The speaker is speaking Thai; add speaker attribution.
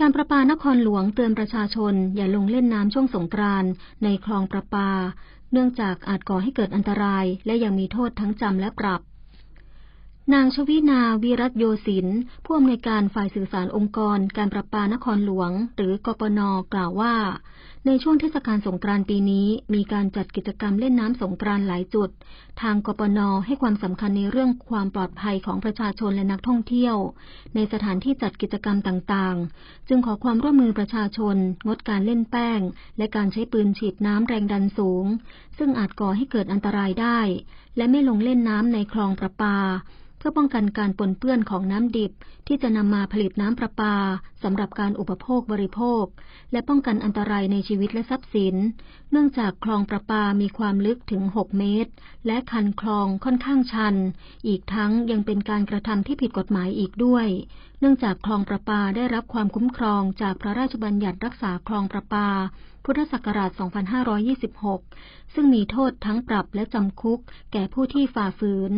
Speaker 1: การประปานครหลวงเตือนประชาชน อย่าลงเล่นน้ำช่วงสงกรานในคลองประปา เนื่องจากอาจก่อให้เกิดอันตราย และยังมีโทษทั้งจำและปรับ นางชวินาวีรัตโยศินผู้อำนวยการฝ่ายสื่อสารองค์กร การประปานครหลวง หรือกปนกล่าวว่า ในช่วงเทศกาลสงกรานต์ปีนี้ มีการจัดกิจกรรมเล่นน้ำสงกรานต์หลายจุด ทางกปนให้ความสำคัญในเรื่องความปลอดภัยของประชาชนและนักท่องเที่ยว ในสถานที่จัดกิจกรรมต่างๆ จึงขอความร่วมมือประชาชน งดการเล่นแป้ง และการใช้ปืนฉีดน้ำแรงดันสูง ซึ่งอาจก่อให้เกิดอันตรายได้ และไม่ลงเล่นน้ำในคลองประปาเพื่อป้องกันการปนเปื้อนของน้ำดิบ ที่จะนำมาผลิตน้ำประปาสำหรับการอุปโภคบริโภค และป้องกันอันตรายในชีวิตและทรัพย์สิน เนื่องจากคลองประปามีความลึกถึง 6 เมตร และคันคลองค่อนข้างชัน อีกทั้งยังเป็นการกระทำที่ผิดกฎหมายอีกด้วย เนื่องจากคลองประปาได้รับความคุ้มครองจากพระราชบัญญัติรักษาคลองประปา พุทธศักราช 2526 ซึ่งมีโทษทั้งปรับและจำคุกแก่ผู้ที่ฝ่าฝืน